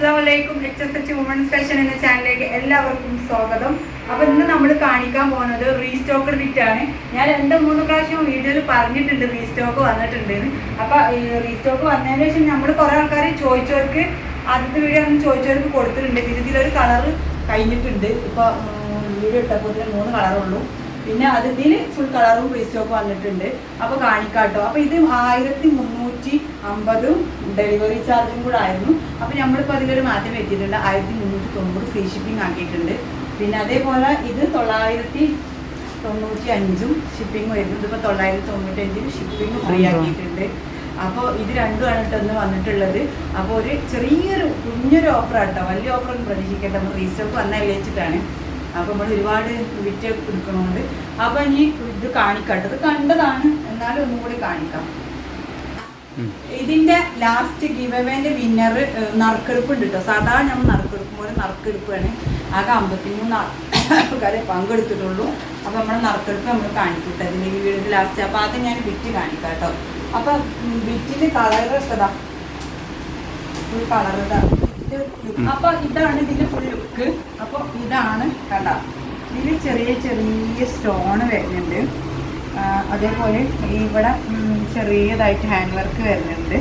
അസ്സാമലൈക്കും H S H women's fashion എന്ന ചാനലിലേക്ക് എല്ലാവർക്കും സ്വാഗതം. അപ്പൊ ഇന്ന് നമ്മൾ കാണിക്കാൻ പോകുന്നത് റീസ്റ്റോക്കഡ് വിറ്റ് ആണ്. ഞാൻ രണ്ട് മൂന്ന് പ്രാവശ്യം വീഡിയോയിൽ പറഞ്ഞിട്ടുണ്ട് റീസ്റ്റോക്ക് വന്നിട്ടുണ്ട് അപ്പൊ റീസ്റ്റോക്ക് വന്നതിന് ശേഷം നമ്മൾ കുറെ ആൾക്കാർ ചോദിച്ചവർക്ക് ആദ്യത്തെ വീഡിയോ ഒന്ന് ചോദിച്ചവർക്ക് കൊടുത്തിട്ടുണ്ട്. ഇതിലൊരു കളർ കഴിഞ്ഞിട്ടുണ്ട്. ഇപ്പൊ വീഡിയോ ഇട്ടപ്പോൾ മൂന്ന് കളറുള്ളൂ പിന്നെ അതിൽ ഫുൾ കളറും റീസ്റ്റോക്ക് വന്നിട്ടുണ്ട്. അപ്പൊ കാണിക്കാട്ടോ. അപ്പൊ ഇത് ആയിരത്തി മുന്നൂറ്റി അമ്പതും ഡെലിവറി ചാർജും കൂടെ ആയിരുന്നു അപ്പം നമ്മളിപ്പോൾ അതിലൊരു മാറ്റം എത്തിയിട്ടുണ്ട് ആയിരത്തി മുന്നൂറ്റി തൊണ്ണൂറ് ഫ്രീ ഷിപ്പിംഗ് ആക്കിയിട്ടുണ്ട്. പിന്നെ അതേപോലെ ഇത് തൊള്ളായിരത്തി തൊണ്ണൂറ്റി അഞ്ചും ഷിപ്പിംഗ് വരുന്നത് ഇതിപ്പോൾ തൊള്ളായിരത്തി തൊണ്ണൂറ്റി അഞ്ചിന് ഷിപ്പിംഗ് ഫ്രീ ആക്കിയിട്ടുണ്ട്. അപ്പോൾ ഇത് രണ്ടുമാണ് കേട്ടോ ഇന്ന് വന്നിട്ടുള്ളത്. അപ്പോൾ ഒരു ചെറിയൊരു കുഞ്ഞൊരു ഓഫർ ആട്ടോ വലിയ ഓഫറൊന്നും ഒന്നും പ്രതീക്ഷിക്കട്ടെ നമ്മൾ റീസ്റ്റോക്ക് വന്നാൽ വെച്ചിട്ടാണ്. അപ്പോൾ നമ്മൾ ഒരുപാട് വിറ്റ് കൊടുക്കണമുണ്ട് അപ്പോൾ ഇനി ഇത് കാണിക്കട്ടെ. ഇത് കണ്ടതാണ്. എന്നാലും ഒന്നും കൂടി കാണിക്കാം. ഇതിന്റെ ലാസ്റ്റ് ഗിവ് അവേന്റെ വിന്നർ നറുക്കെടുപ്പ് ഉണ്ട് കേട്ടോ സാധാരണ നമ്മൾ നറുക്കെടുപ്പ് പോലെ നറുക്കെടുപ്പാണ്. ആകെ അമ്പത്തിമൂന്ന് ആൾക്കാരെ പങ്കെടുത്തിട്ടുള്ളൂ. അപ്പൊ നമ്മുടെ നറുക്കെടുപ്പ് നമ്മൾ കാണിക്കട്ടെ ഇതിന്റെ വീട് ലാസ്റ്റ് അപ്പൊ അത് ഞാൻ വിറ്റ് കാണിക്കാം കേട്ടോ അപ്പൊ വിറ്റിന് കളർ ഇഷ്ടതാ ഫുൾ കളർ ഇതാ. അപ്പൊ ഇതാണ് ഇതിന്റെ ഫുൾ ലുക്ക് അപ്പൊ ഇതാണ് കണ്ട. ഇതിൽ ചെറിയ ചെറിയ സ്റ്റോൺ വരുന്നുണ്ട്. അതേപോലെ ഇവിടെ ചെറിയതായിട്ട് ഹാൻഡ് വർക്ക് വരുന്നുണ്ട്.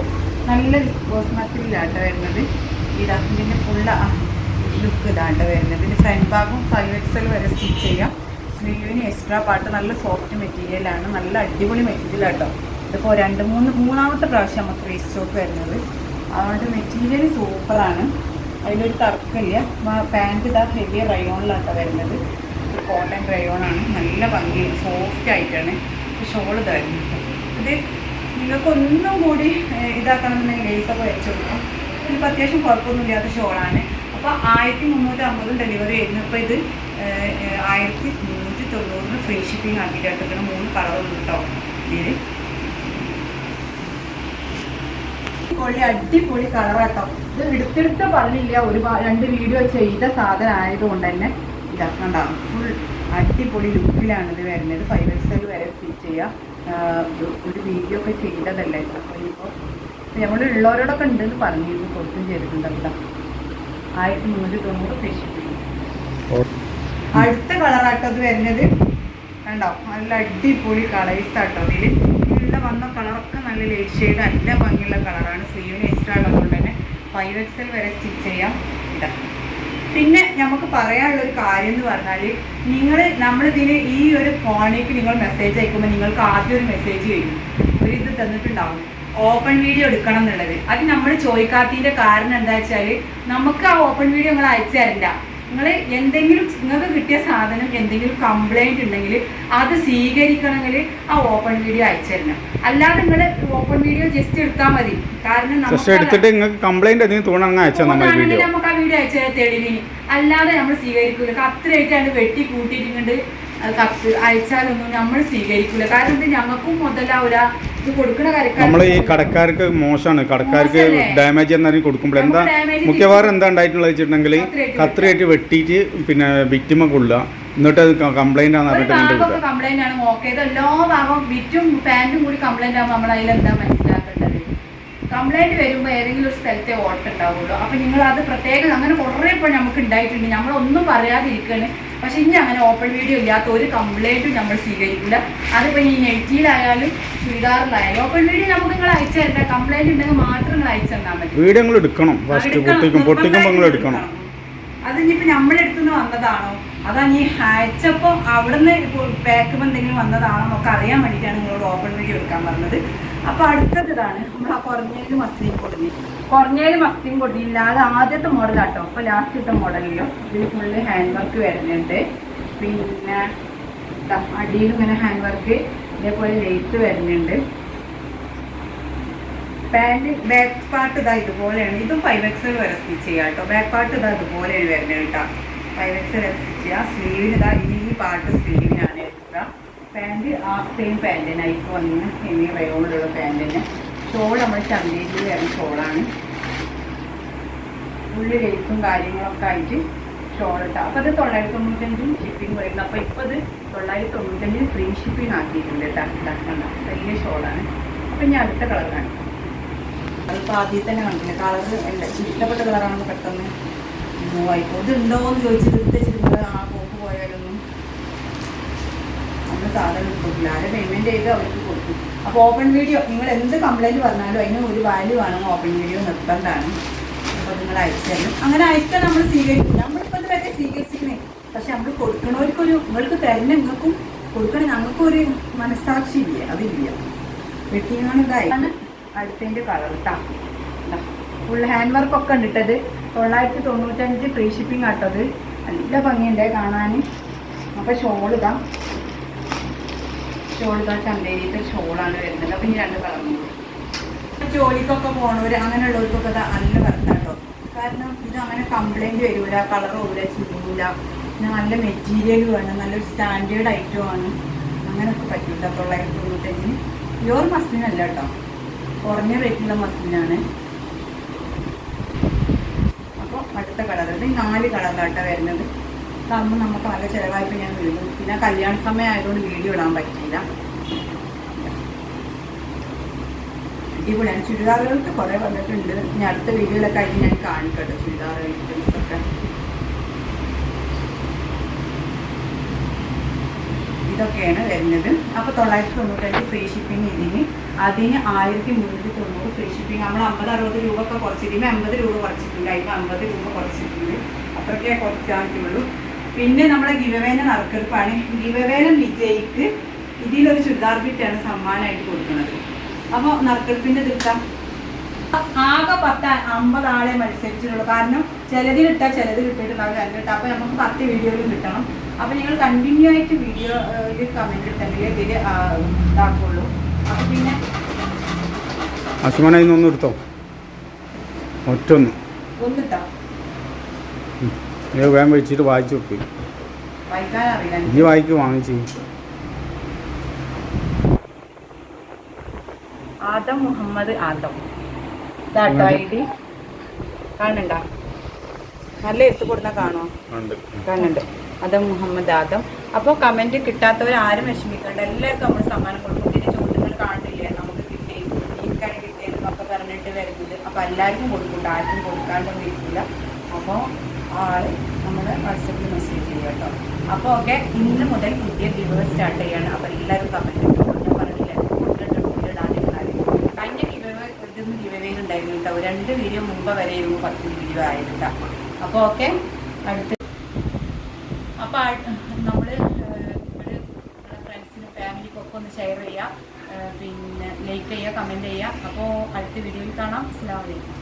നല്ല വിസ്കോസ് മസിലാട്ടോ വരുന്നത്. ഇതാ ഫുള്ള് ലുക്ക് ഇതാണ്ട് വരുന്നത്. ഇതിന്റെ ഫ്രണ്ട് ഭാഗം ഫൈവ് എക്സൽ വരെ സ്റ്റിച്ച് ചെയ്യാം. സ്ലീവിന് എക്സ്ട്രാ പാട്ട് നല്ല സോഫ്റ്റ് മെറ്റീരിയലാണ് നല്ല അടിപൊളി മെറ്റീരിയൽ ആട്ടോ. ഇതിപ്പോൾ രണ്ട് മൂന്ന് മൂന്നാമത്തെ പ്രാവശ്യം നമുക്ക് റീസ്റ്റോക്ക് വരുന്നത്. അതുകൊണ്ട് മെറ്റീരിയൽ സൂപ്പറാണ് അതിലൊരു തർക്കമില്ല. പാന്റ് ഇതാ ഹെവി റയോണിലാട്ടോ വരുന്നത്. കോട്ടൺ ക്രയോൺ ആണ്. നല്ല ഭംഗിയാണ് സോഫ്റ്റ് ആയിട്ടാണ്. ഷോൾ ഇതായിരുന്നു ഇത് നിങ്ങൾക്ക് ഒന്നും കൂടി ഇതാക്കണമെന്നുണ്ടെങ്കിൽ ലേസൊക്കെ വെച്ച് കൊടുക്കാം. ഇതിപ്പോൾ അത്യാവശ്യം കുഴപ്പമൊന്നുമില്ലാത്ത ഷോളാണ് അപ്പോൾ ആയിരത്തി മുന്നൂറ്റി അമ്പതും ഡെലിവറി ആയിരുന്നു. അപ്പോൾ ഇത് ആയിരത്തി മുന്നൂറ്റി തൊണ്ണൂറിന് ഫ്രീ ഷിപ്പിംഗ് ആക്കിയിട്ട് മൂന്ന് കളറുണ്ട് കേട്ടോ ഇതിൽ അടിപൊളി അടിപൊളി കളറാട്ടോ ഇത് എടുത്തെടുത്ത് പറഞ്ഞില്ല. ഒരു രണ്ട് വീഡിയോ ചെയ്ത സാധനം ആയതുകൊണ്ട് തന്നെ. കണ്ടോ ഫുൾ അടിപൊളി ലുക്കിലാണ് ഇത് വരുന്നത്. ഫൈവ് എക്സൽ വരെ സ്റ്റിച്ച് ചെയ്യാം. ആഹ് ഒരു- വീഡിയോ ഒക്കെ ചെയ്തതല്ലേ? അപ്പോൾ ഇനിയിപ്പോൾ നമ്മൾ ഉള്ളവരോടൊക്കെ ഉണ്ടെന്ന് പറഞ്ഞിരുന്നു. കൊടുത്തും ചെയ്തിട്ടുണ്ട് അവിടെ ആയിരത്തി മുന്നൂറ്റി തൊണ്ണൂറ് ഫിഷ് അടുത്ത കളറാട്ടോ ഇത് വരുന്നത്. കണ്ടോ? നല്ല അടിപൊളി കളേഴ്സ് ആട്ടോ ഇതിൽ ഇല്ല വന്ന കളറൊക്കെ നല്ല ലൈറ്റ് ഷെയ്ഡ് നല്ല ഭംഗിയുള്ള കളറാണ് സ്ലീവിന് എക്സ്ട്രാ ഉള്ളതുകൊണ്ട് തന്നെ ഫൈവ് എക്സൽ വരെ സ്റ്റിച്ച് ചെയ്യാം. ഇതാ. പിന്നെ നമുക്ക് പറയാനുള്ള ഒരു കാര്യം എന്ന് പറഞ്ഞാൽ നിങ്ങൾ നമ്മളിതിന് ഈ ഒരു ഫോണിലേക്ക് നിങ്ങൾ മെസ്സേജ് അയക്കുമ്പോൾ നിങ്ങൾക്ക് ആദ്യം ഒരു മെസ്സേജ് വരും. ഒരു ഇത് തന്നിട്ടുണ്ടാവും. ഓപ്പൺ വീഡിയോ എടുക്കണം എന്നുള്ളത്. അത് നമ്മൾ ചോദിക്കാത്തതിന്റെ കാരണം എന്താ വെച്ചാൽ നമുക്ക് ആ ഓപ്പൺ വീഡിയോ നിങ്ങൾ അയച്ചു തരില്ല നിങ്ങൾ എന്തെങ്കിലും നിങ്ങൾക്ക് കിട്ടിയ സാധനം എന്തെങ്കിലും കംപ്ലൈന്റ് ഉണ്ടെങ്കിൽ അത് സ്വീകരിക്കണമെങ്കിൽ ആ ഓപ്പൺ വീഡിയോ അയച്ചു തരണം. അല്ലാതെ നിങ്ങൾ ഓപ്പൺ വീഡിയോ ജസ്റ്റ് എടുത്താൽ മതി. കാരണം തോന്നുകയാണെങ്കിൽ നമുക്ക് ആ വീഡിയോ അയച്ചാൽ തെളിവിന് അല്ലാതെ നമ്മൾ സ്വീകരിക്കില്ല കത്തിരായിട്ടാണ് വെട്ടി കൂട്ടിയിട്ടുണ്ട് കത്ത് അയച്ചാലൊന്നും നമ്മൾ സ്വീകരിക്കില്ല കാരണം ഇത് ഞങ്ങൾക്കും മുതലാവില്ല നമ്മൾ ഈ കടക്കാർക്ക് മോശമാണ്. കടക്കാർക്ക്? ഡാമേജ് എന്നാലും കൊടുക്കുമ്പോൾ എന്താ മുഖ്യവാറും എന്താ ഉണ്ടായിട്ടുള്ളത് വെച്ചിട്ടുണ്ടെങ്കിൽ കത്രിയായിട്ട് വെട്ടിയിട്ട് പിന്നെ വിറ്റിമ കൊള്ളുക. എന്നിട്ട് അത് കംപ്ലൈന്റ് ആണെന്ന് ഒരു പറഞ്ഞിട്ട് കംപ്ലൈന്റ് ആണ്. ഓക്കെ എല്ലാ ഭാഗവും വിറ്റും പാന്റും കൂടി കംപ്ലൈന്റ് ആകുമ്പോൾ നമ്മൾ അതിലെന്താ മനസ്സിലാക്കേണ്ടത്? കംപ്ലൈന്റ് വരുമ്പോൾ ഏതെങ്കിലും ഒരു സ്ഥലത്തെ ഓട്ടം ഉണ്ടാവുള്ളൂ അപ്പം നിങ്ങൾ അത് പ്രത്യേകം അങ്ങനെ കുറേ ഇപ്പോൾ നമുക്ക് ഉണ്ടായിട്ടുണ്ട്. നമ്മളൊന്നും പറയാതിരിക്കുകയാണ് പക്ഷേ ഇനി അങ്ങനെ ഓപ്പൺ വീഡിയോ ഇല്ലാത്ത ഒരു കംപ്ലൈന്റും നമ്മൾ സ്വീകരിക്കില്ല അതിപ്പോൾ ഈ നെറ്റിയിലായാലും ചുരിദാറിലായാലും ഓപ്പൺ വീഡിയോ നമുക്ക് നിങ്ങൾ അയച്ചു തരണ്ട. കംപ്ലൈന്റ് ഉണ്ടെങ്കിൽ മാത്രം നിങ്ങൾ അയച്ചു തന്നാൽ മതി. വീഡിയോ നിങ്ങൾ എടുക്കണം ഫസ്റ്റ് പൊട്ടിക്കും പൊട്ടിക്കുമ്പോൾ നിങ്ങൾ എടുക്കണം. അത് ഇനിയിപ്പോ നമ്മുടെ അടുത്തുനിന്ന് വന്നതാണോ? അതാ നീ അയച്ചപ്പോൾ അവിടുന്ന് പാക്കുമ്പോൾ എന്തെങ്കിലും വന്നതാണോ എന്നൊക്കെ അറിയാൻ വേണ്ടിയിട്ടാണ് നിങ്ങളോട് ഓപ്പൺ വീഡിയോ എടുക്കാൻ പറഞ്ഞത്. അപ്പൊ അടുത്തത് ഇതാണ് നമ്മൾ ആ കുറഞ്ഞേലും മസ്തിയും കൊടുങ്ങി കുറഞ്ഞേലും മസ്തിയും കൊടുങ്ങില്ല അത് ആദ്യത്തെ മോഡലാട്ടോ. അപ്പൊ ലാസ്റ്റത്തെ മോഡലിലോ ഇതിൽ ഫുള്ള് ഹാൻഡ് വർക്ക് വരുന്നുണ്ട്. പിന്നെ അടിയിൽ ഇങ്ങനെ ഹാൻഡ് വർക്ക് ഇതേപോലെ ലേസ് വരുന്നുണ്ട്. പാന്റ് ബാക്ക് പാർട്ട് ഇതാ ഇതുപോലെയാണ്. ഇതും ഫൈവ് എക്സൽ വരെ സ്റ്റിച്ച് ചെയ്യാം കേട്ടോ. ബാക്ക് പാർട്ട് ഇതാ ഇതുപോലെയാണ് വരുന്നത് കേട്ടോ. ഫൈവ് എക്സൽ വരെ സ്റ്റിച്ച് ചെയ്യാം. സ്ലീവിന് ഇതാ ഈ പാർട്ട് എക്സ്ട്രാ പാന്റ് ആ സെയിം പാന്റ് നൈക്ക് വന്ന് ഹെവി റയോണിലുള്ള പാന്റിന്. ഷോൾ നമ്മൾ ചന്തയിൽ വരുന്ന ഷോളാണ്. ഉള്ളി ലേസും കാര്യങ്ങളൊക്കെ ആയിട്ട് ഷോൾ ഇട്ടാൽ അപ്പോൾ അത് തൊള്ളായിരത്തി തൊണ്ണൂറ്റഞ്ചും ഷിപ്പിംഗ് വരുന്നത് അപ്പോൾ ഇപ്പോൾ ഇത് തൊള്ളായിരത്തി തൊണ്ണൂറ്റഞ്ചിന് ഫ്രീ ഷിപ്പിംഗ് ആക്കിയിട്ടുണ്ട് ഇതാക്കണ്ട വലിയ ഷോളാണ്. അപ്പം ഞാൻ അടുത്ത കളർ കാണിക്കാം അതിപ്പോൾ ആദ്യം തന്നെ കണ്ടില്ല? കളർ അല്ല ഇഷ്ടപ്പെട്ട കളറാണെന്ന് പെട്ടെന്ന്? മൂവായിപ്പോ ഇത് ഉണ്ടോയെന്ന് ചോദിച്ചിട്ട് എടുത്തിട്ട് നിങ്ങൾ ആ പോക്ക് പോയാലൊന്നും നമ്മൾ സാധനം കൊടുക്കില്ല ആരെ പേയ്മെന്റ് ചെയ്ത് അവർക്ക് കൊടുക്കും. അപ്പോൾ ഓപ്പൺ വീഡിയോ നിങ്ങൾ എന്ത് കംപ്ലൈന്റ് പറഞ്ഞാലും അതിന് ഒരു വാല്യൂ ആണ് ഓപ്പൺ വീഡിയോ നിർബന്ധമാണ്. അപ്പോൾ നിങ്ങൾ അയച്ചു തരും. അങ്ങനെ അയച്ചാൽ നമ്മൾ സ്വീകരിക്കും. നമ്മളിപ്പോൾ ഇതുവരെ സ്വീകരിച്ചിരിക്കുന്നേ പക്ഷെ നമ്മൾ കൊടുക്കണവർക്കൊരു നിങ്ങൾക്ക് തരുന്ന നിങ്ങൾക്കും കൊടുക്കണ ഒരു മനസ്സാക്ഷി ഇല്ല. അതില്ല. വെട്ടിങ്ങാണ് ഇതായി. അടുത്തതിന്റെ കളർ കേട്ടോ ഫുൾ ഹാൻഡ് വർക്ക് ഒക്കെ ഉണ്ടിട്ടത് തൊള്ളായിരത്തി തൊണ്ണൂറ്റഞ്ച് ഫ്രീ ഷിപ്പിംഗ് ആട്ടത് നല്ല ഭംഗിയുണ്ട് കാണാൻ. അപ്പോൾ ഷോൾ ഇതാ ഷോൾ ചന്തേരിയിലത്തെ ഷോളാണ് വരുന്നത്. അപ്പം ഇനി രണ്ട് പറഞ്ഞു ജോലിക്കൊക്കെ പോണവർ അങ്ങനെയുള്ളവർക്കൊക്കെ ഇതാ നല്ല വർത്താട്ടോ. കാരണം ഇത് അങ്ങനെ കംപ്ലൈന്റ് വരില്ല കളർ ചുരുങ്ങില്ല പിന്നെ നല്ല മെറ്റീരിയൽ വേണം നല്ലൊരു സ്റ്റാൻഡേർഡ് ഐറ്റം ആണ്. അങ്ങനെയൊക്കെ പറ്റില്ല തൊള്ളായിരത്തി തൊണ്ണൂറ്റഞ്ചിന് പ്യുവർ മസ്ലിനല്ല കേട്ടോ കുറഞ്ഞ റേറ്റുള്ള മസ്ലിനാണ് അപ്പോൾ അടുത്ത കളർ. ഇത് നാല് കളറിലാട്ടോ വരുന്നത്. ഇതാകുമ്പോൾ നമുക്ക് നല്ല ചിലവായിട്ട് ഞാൻ വീഴും. പിന്നെ കല്യാണ സമയം ആയതുകൊണ്ട് വീഡിയോ ഇടാൻ പറ്റിയില്ല. അടിപൊളിയാണ്. ചുരിദാറുകൾക്ക് കുറേ വന്നിട്ടുണ്ട്. ഇനി അടുത്ത വീഡിയോയിലൊക്കെ ആയിട്ട് ഞാൻ കാണിക്കട്ടെ ചുരിദാർ ഐറ്റംസ് ഒക്കെ. ഇതൊക്കെയാണ് വരുന്നത്. അപ്പോൾ തൊള്ളായിരത്തി തൊണ്ണൂറ്റഞ്ച് ഫ്രീ ഷിപ്പിംഗ് ഇതിന്. അതിന് ആയിരത്തി മുന്നൂറ്റി തൊണ്ണൂറ് ഫ്രീ ഷിപ്പിംഗ് നമ്മൾ അമ്പത് അറുപത് രൂപ ഒക്കെ കുറച്ചിരിക്കുമ്പോൾ അമ്പത് രൂപ കുറച്ചിട്ടുണ്ട്. അതിന് അമ്പത് രൂപ കുറച്ചിട്ടുണ്ട്. അത്രയ്ക്കേ കുറച്ചായിട്ടുള്ളൂ. പിന്നെ നമ്മുടെ ഗിവവേന നറുക്കെടുപ്പാണ്. ഗിവവേന വിജയിക്ക് ഇതിലൊരു ചുരിദാർ ബിറ്റാണ് സമ്മാനമായിട്ട് കൊടുക്കുന്നത്. അപ്പോൾ നറുക്കെടുപ്പിന്റെ എടുക്കാം ആകെ പത്ത് അമ്പത് ആളെ മത്സരിച്ചിട്ടുള്ളൂ. കാരണം ചിലതിലിട്ടാൽ ചിലത് കിട്ടിയിട്ടുണ്ടാവും ചിലത് ഇട്ടാൽ അപ്പോൾ നമുക്ക് പത്ത് വീഡിയോയിലും കിട്ടണം. അപ്പോൾ നിങ്ങൾ കണ്ടിന്യൂ ആയിട്ട് വീഡിയോ ഇതിൽ കമന്റ് ഇട്ടെങ്കിൽ ഇതിൽ ഇതാക്കുള്ളൂ. അപ്പോൾ പിന്നെ അസുമന ഇന്നൊന്നും എടുത്തോ? ഒറ്റൊന്ന് ഒന്നിട്ടാ ഇത് വേഗം വെച്ചിട്ട് വായിച്ചു നോക്കി. വായിക്കാൻ വായിക്കും വാങ്ങിച്ചു. ആദം മുഹമ്മദ് ആദം. ഇതാട്ടോ ഐ കാണണ്ട നല്ല എടുത്തു കൊടുത്താൽ കാണോ കാണുന്നുണ്ട്. ആദം മുഹമ്മദ് ആദം. അപ്പോൾ കമന്റ് കിട്ടാത്തവർ ആരും വിഷമിക്കണ്ട. എല്ലാവർക്കും നമ്മൾ സമ്മാനം കൊടുക്കും. പിന്നെ ചോദ്യങ്ങൾ കാണില്ലേ നമുക്ക് കിട്ടി. എനിക്കാണ് കിട്ടിയെന്നൊക്കെ പറഞ്ഞിട്ട് വരുന്നത്. അപ്പോൾ എല്ലാവർക്കും കൊടുക്കണ്ട. ആർക്കും കൊടുക്കാണ്ടൊന്നും ഇരിക്കില്ല അപ്പോൾ ആൾ നമ്മുടെ വാട്സപ്പിൽ മെസ്സേജ് ചെയ്യുക കേട്ടോ. അപ്പോൾ ഓക്കെ ഇന്ന് മുതൽ പുതിയ ഗിവ് സ്റ്റാർട്ട് ചെയ്യാണ്. അപ്പോൾ എല്ലാവരും കമന്റ് ഞാൻ പറഞ്ഞില്ല കഴിഞ്ഞ ഗിവ് ഇതൊന്നും ഗിവ് ഉണ്ടായിരുന്നു കേട്ടോ. രണ്ട് വീഡിയോ മുമ്പ് വരെ ഇരുന്നു പത്ത് വീഡിയോ ആയിരുന്നു അപ്പോൾ ഓക്കെ അടുത്ത്. അപ്പോൾ നമ്മൾ ഫ്രണ്ട്സിനും ഫാമിലിക്കൊക്കെ ഒന്ന് ഷെയർ ചെയ്യുക പിന്നെ ലൈക്ക് ചെയ്യുക കമന്റ് ചെയ്യുക. അപ്പോൾ അടുത്ത വീഡിയോയിൽ കാണാം. അസ്സാം വലൈക്കും